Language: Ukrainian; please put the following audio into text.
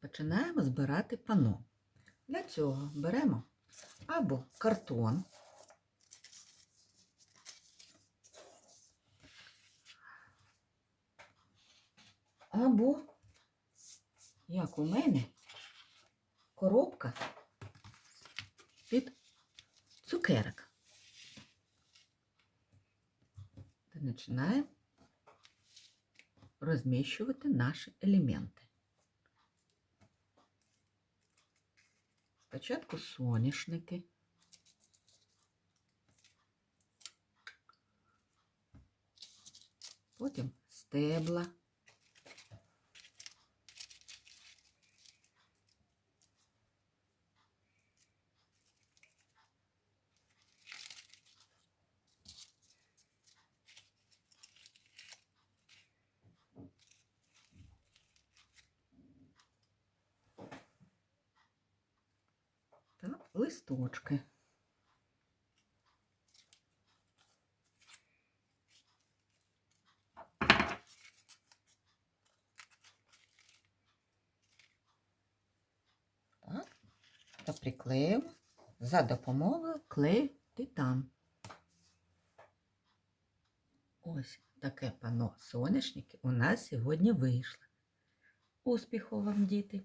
починаємо збирати пано. Для цього беремо або картон, або, як у мене, коробка під цукерок. Та починаємо розміщувати наші елементи. Спочатку соняшники. Потім стебла. та листочки. Так, за допомогою клею титан. Ось таке пано соняшники у нас сьогодні вийшло. Успіху вам, діти!